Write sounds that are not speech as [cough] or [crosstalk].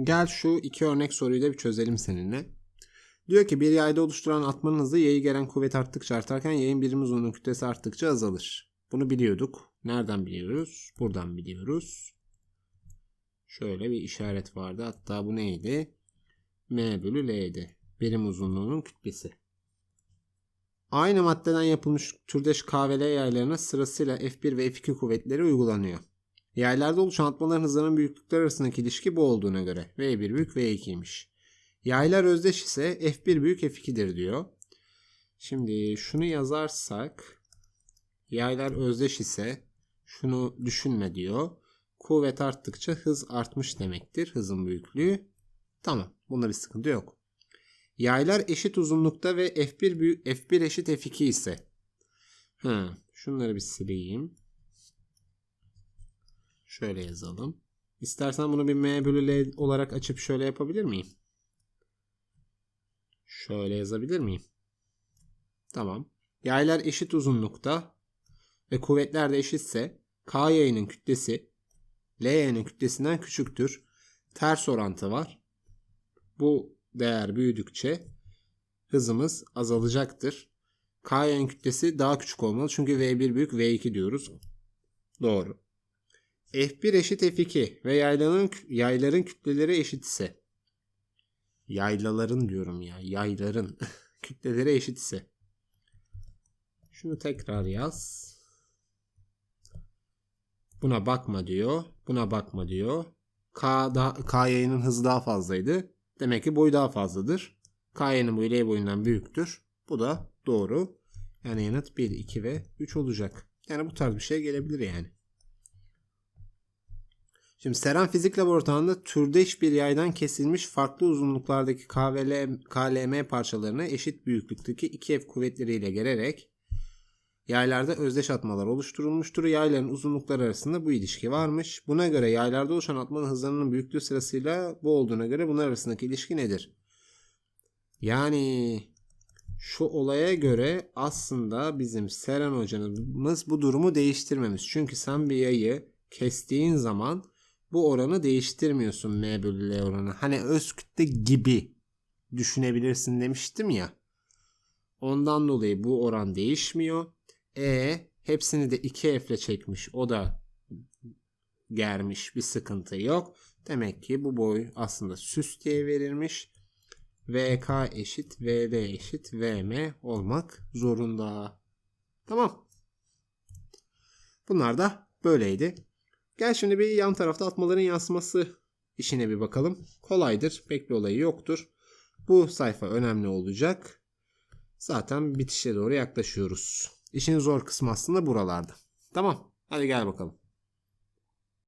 Gel şu iki örnek soruyu da bir çözelim seninle. Diyor ki bir yayda oluşturan atmanın hızı yayı gelen kuvvet arttıkça artarken yayın birim uzunluğu kütlesi arttıkça azalır. Bunu biliyorduk. Nereden biliyoruz? Buradan biliyoruz. Şöyle bir işaret vardı. Hatta bu neydi? M bölü L'ydi. Birim uzunluğunun kütlesi. Aynı maddeden yapılmış türdeş K ve L yaylarına sırasıyla F1 ve F2 kuvvetleri uygulanıyor. Yaylarda oluşan atmaların hızlarının büyüklükleri arasındaki ilişki bu olduğuna göre V1 büyük V2'ymiş. Yaylar özdeş ise F1 büyük F2'dir diyor. Şimdi şunu yazarsak yaylar özdeş ise şunu düşünme diyor. Kuvvet arttıkça hız artmış demektir. Hızın büyüklüğü. Tamam. Bunda bir sıkıntı yok. Yaylar eşit uzunlukta ve F1 büyük F1 eşit F2 ise. Ha, şunları bir sileyim. Şöyle yazalım. İstersen bunu bir M bölü L olarak açıp şöyle yapabilir miyim? Şöyle yazabilir miyim? Tamam. Yaylar eşit uzunlukta ve kuvvetler de eşitse K yayının kütlesi L yayının kütlesinden küçüktür. Ters orantı var. Bu değer büyüdükçe hızımız azalacaktır. K yayın kütlesi daha küçük olmalı. Çünkü V1 büyük V2 diyoruz. Doğru. F1 eşit F2 ve yayların, yayların kütleleri eşit ise yaylaların diyorum ya yayların [laughs] kütleleri eşit ise şunu tekrar yaz. Buna bakma diyor. Buna bakma diyor. K, da, K yayının hızı daha fazlaydı. Demek ki boyu daha fazladır. K yayının boyu L boyundan büyüktür. Bu da doğru. Yani yanıt 1, 2 ve 3 olacak. Yani bu tarz bir şey gelebilir yani. Şimdi Seren Fizik Laboratuvarı'nda türdeş bir yaydan kesilmiş farklı uzunluklardaki K ve L, KLM parçalarını eşit büyüklükteki 2F kuvvetleriyle gererek yaylarda özdeş atmalar oluşturulmuştur. Yayların uzunlukları arasında bu ilişki varmış. Buna göre yaylarda oluşan atmanın hızlarının büyüklüğü sırasıyla bu olduğuna göre bunlar arasındaki ilişki nedir? Yani şu olaya göre aslında bizim Seren hocamız bu durumu değiştirmemiş. Çünkü sen bir yayı kestiğin zaman bu oranı değiştirmiyorsun M bölü L oranı. Hani öz kütle gibi düşünebilirsin demiştim ya. Ondan dolayı bu oran değişmiyor. E hepsini de 2F ile çekmiş. O da germiş. Bir sıkıntı yok. Demek ki bu boy aslında süs diye verilmiş. VK eşit VD eşit VM olmak zorunda. Tamam. Bunlar da böyleydi. Gel şimdi bir yan tarafta atmaların yansıması işine bir bakalım. Kolaydır. Pek bir olayı yoktur. Bu sayfa önemli olacak. Zaten bitişe doğru yaklaşıyoruz. İşin zor kısmı aslında buralarda. Tamam. Hadi gel bakalım.